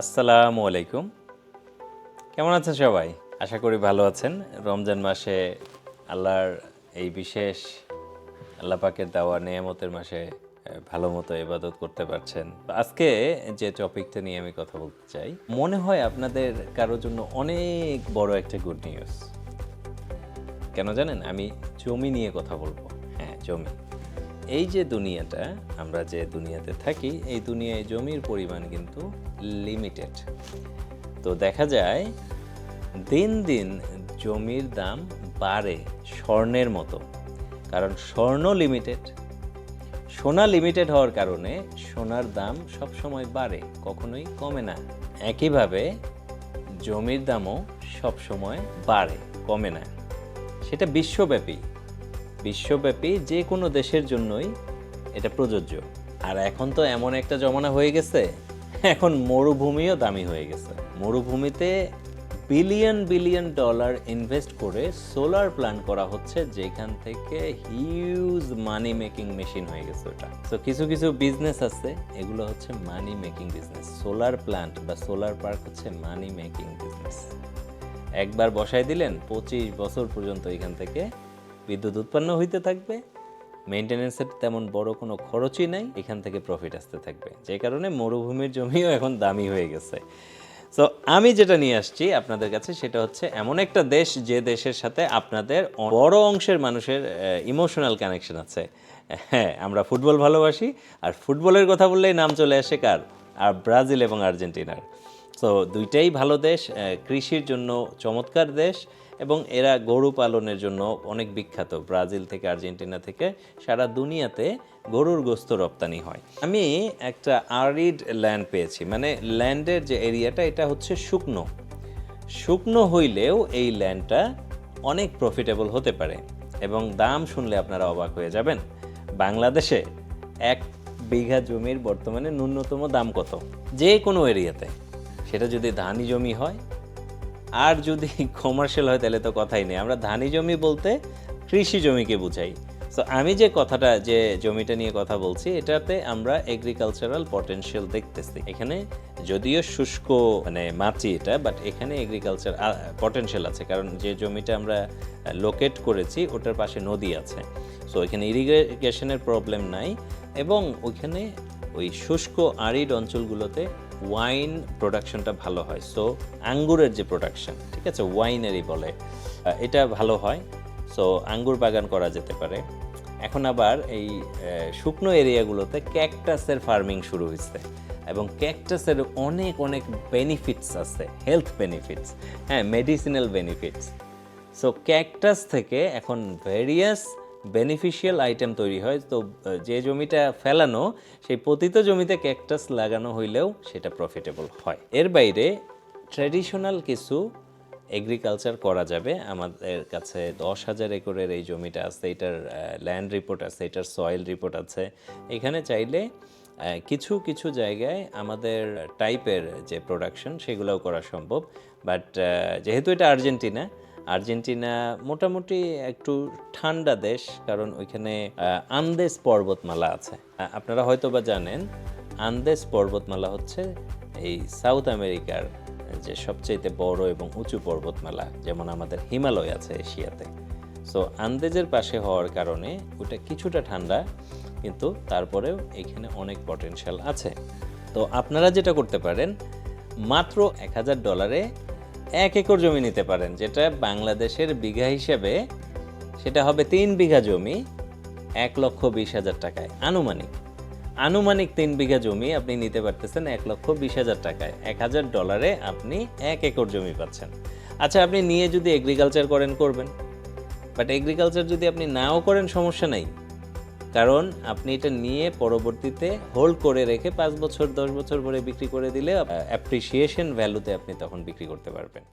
আসসালামু আলাইকুম। কেমন আছেন সবাই? আশা করি ভালো আছেন। রমজান মাসে আল্লাহর এই বিশেষ আল্লাহ পাকের দেওয়া নিয়ামতের মাসে ভালো মতো ইবাদত করতে পারছেন। আজকে যে টপিকটা নিয়ে আমি কথা বলতে চাই, মনে হয় আপনাদের কারোর জন্য অনেক বড় একটা গুড নিউজ। কেন জানেন? আমি জমি নিয়ে কথা বলব। হ্যাঁ জমি। এই যে দুনিয়াটা, আমরা যে দুনিয়াতে থাকি, এই দুনিয়ায় জমির পরিমাণ কিন্তু লিমিটেড তো দেখা যায়, দিন দিন জমির দাম বাড়ে স্বর্ণের মতো। কারণ স্বর্ণ লিমিটেড সোনা লিমিটেড হওয়ার কারণে সোনার দাম সব সময় বাড়ে, কখনোই কমে না। একইভাবে জমির দামও সব সময় বাড়ে, কমে না। সেটা বিশ্বব্যাপী। বিশ্বব্যাপী যে কোনো দেশের জন্যই এটা প্রযোজ্য। আর এখন তো এমন একটা জমানা হয়ে গেছে, এখন মরুভূমিও দামি হয়ে গেছে। মরুভূমিতে বিলিয়ন বিলিয়ন ডলার ইনভেস্ট করে সোলার প্ল্যান্ট করা হচ্ছে, যেখান থেকে হিউজ মানি মেকিং মেশিন হয়ে গেছে ওটা। তো কিছু কিছু বিজনেস আছে, এগুলো হচ্ছে money making business solar plant বা সোলার পার্ক হচ্ছে মানি মেকিং বিজনেস একবার বসায় দিলেন, পঁচিশ বছর পর্যন্ত এখান থেকে বিদ্যুৎ উৎপন্ন হইতে থাকবে মেনটেনেন্সের তেমন বড় কোনো খরচই নাই, এখান থেকে প্রফিট আসতে থাকবে। যে কারণে মরুভূমির জমিও এখন দামি হয়ে গেছে। সো আমি যেটা নিয়ে আসছি আপনাদের কাছে সেটা হচ্ছে এমন একটা দেশ যে দেশের সাথে আপনাদের বড় অংশের মানুষের ইমোশনাল কানেকশন আছে। হ্যাঁ আমরা ফুটবল ভালোবাসি, আর ফুটবলের কথা বললেই নাম চলে আসে কার? আর ব্রাজিল এবং আর্জেন্টিনার। তো দুইটাই ভালো দেশ কৃষির জন্য চমৎকার দেশ এবং এরা গরু পালনের জন্য অনেক বিখ্যাত। ব্রাজিল থেকে, আর্জেন্টিনা থেকে, সারা দুনিয়াতে গরুর গোস্ত রপ্তানি হয়। আমি একটা আরিড ল্যান্ড পেয়েছি মানে ল্যান্ডের যে এরিয়াটা, এটা হচ্ছে শুকনো। শুকনো হইলেও এই ল্যান্ডটা অনেক প্রফিটেবল হতে পারে এবং দাম শুনলে আপনারা অবাক হয়ে যাবেন। বাংলাদেশে এক বিঘা জমির বর্তমানে ন্যূনতম দাম কত? যে কোনো এরিয়াতে। সেটা যদি ধানি জমি হয়, আর যদি কমার্শিয়াল হয়, তাহলে তো কথাই নেই। আমরা ধানি জমি বলতে কৃষি জমিকে বুঝাই। সো আমি যে কথাটা, যে জমিটা নিয়ে কথা বলছি, এটাতে আমরা এগ্রিকালচারাল পটেনশিয়াল দেখতেছি। এখানে যদিও শুষ্ক মানে মাটি এটা বাট এখানে এগ্রিকালচার পটেনশিয়াল আছে। কারণ যে জমিটা আমরা লোকেট করেছি, ওটার পাশে নদী আছে। সো এখানে ইরিগেশনের প্রবলেম নাই। এবং ওইখানে ওই শুষ্ক আরিড অঞ্চলগুলোতে ওয়াইন প্রোডাকশনটা ভালো হয়। সো আঙ্গুরের যে প্রোডাকশন ঠিক আছে? ওয়াইনারি বলে। এটা ভালো হয়। সো আঙ্গুর বাগান করা যেতে পারে। এখন আবার এই শুকনো এরিয়াগুলোতে ক্যাকটাসের ফার্মিং শুরু হয়েছে। এবং ক্যাকটাসের অনেক অনেক বেনিফিটস আছে। হেলথ বেনিফিটস হ্যাঁ মেডিসিনাল বেনিফিটস সো ক্যাকটাস থেকে এখন ভেরিয়াস বেনিফিশিয়াল আইটেম তৈরি হয়। তো যে জমিটা ফেলানো, সেই পতিত জমিতে ক্যাকটাস লাগানো হইলেও সেটা প্রফিটেবল হয়। এর বাইরে ট্র্যাডিশনাল কিছু এগ্রিকালচার করা যাবে। আমাদের কাছে দশ হাজার একরের এই জমিটা আছে, এটার ল্যান্ড রিপোর্ট আছে, এটার সয়েল রিপোর্ট আছে। এখানে চাইলে কিছু কিছু জায়গায় আমাদের টাইপের যে প্রোডাকশন সেগুলোও করা সম্ভব। বাট যেহেতু এটা আর্জেন্টিনা আর্জেন্টিনা মোটামুটি একটু ঠান্ডা দেশ কারণ ওইখানে আহ, আন্দেজ পর্বতমালা আছে। আপনারা হয়তো বা জানেন আন্দেজ পর্বতমালা হচ্ছে এই সাউথ আমেরিকার যে সবচেয়ে বড় এবং উঁচু পর্বতমালা যেমন আমাদের হিমালয় আছে এশিয়াতে। সো আন্দেজের পাশে হওয়ার কারণে ওটা কিছুটা ঠান্ডা কিন্তু তারপরেও এখানে অনেক পটেনশিয়াল আছে। তো আপনারা যেটা করতে পারেন মাত্র এক হাজার ডলারে এক একর জমি নিতে পারেন, যেটা বাংলাদেশের বিঘা হিসেবে সেটা হবে তিন বিঘা জমি, এক লক্ষ বিশ হাজার টাকায়। আনুমানিক আনুমানিক তিন বিঘা জমি আপনি নিতে পারতেছেন এক লক্ষ বিশ হাজার টাকায়। এক হাজার ডলারে আপনি এক একর জমি পাচ্ছেন। আচ্ছা আপনি নিয়ে যদি এগ্রিকালচার করেন, করবেন। বাট এগ্রিকালচার যদি আপনি নাও করেন, সমস্যা নাই। কারণ আপনি এটা নিয়ে পরবর্তীতে হোল্ড করে রেখে পাঁচ বছর, দশ বছর পরে বিক্রি করে দিলে অ্যাপ্রিসিয়েশন ভ্যালুতে আপনি তখন বিক্রি করতে পারবেন।